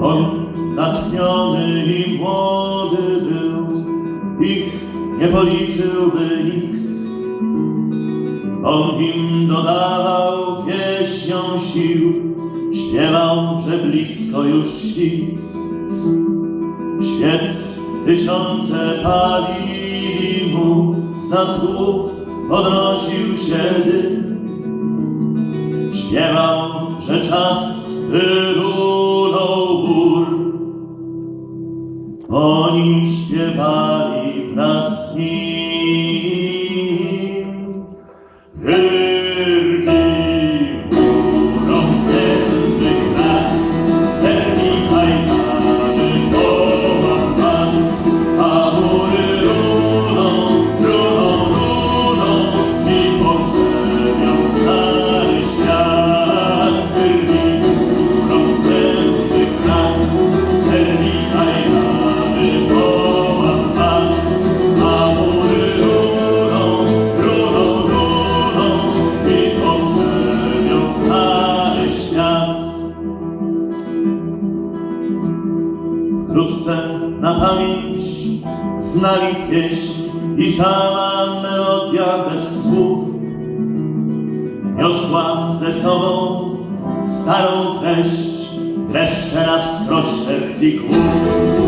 On natchniony i młody był, ich nie policzyłby nikt. On im dodawał pieśnią sił, śpiewał, że blisko już świt. Świec tysiące palili mu, głów podnosił się dym. Śpiewał, że czas wylunął gór. Oni śpiewali wraz z nim. Wkrótce na pamięć znali pieśń i sama melodia bez słów niosła ze sobą starą treść, dreszcze na wskroś serc i głów.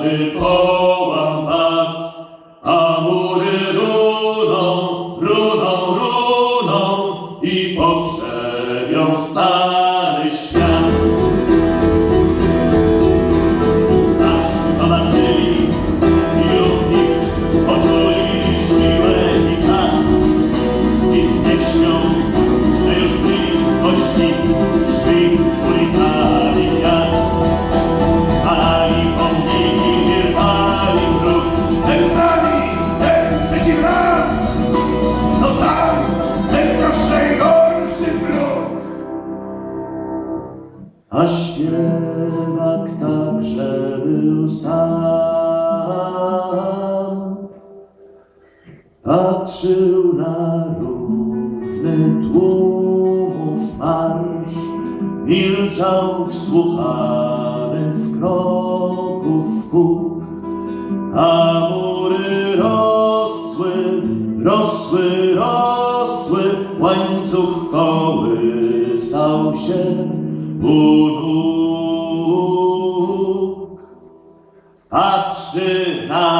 kajgany połamać, a mury runą, runą, runą i pogrzebią stary Patrzył na równy tłumów marsz, milczał wsłuchany w kroków huk, a mury rosły, rosły, rosły, łańcuch kołysał się u nóg. Patrzy na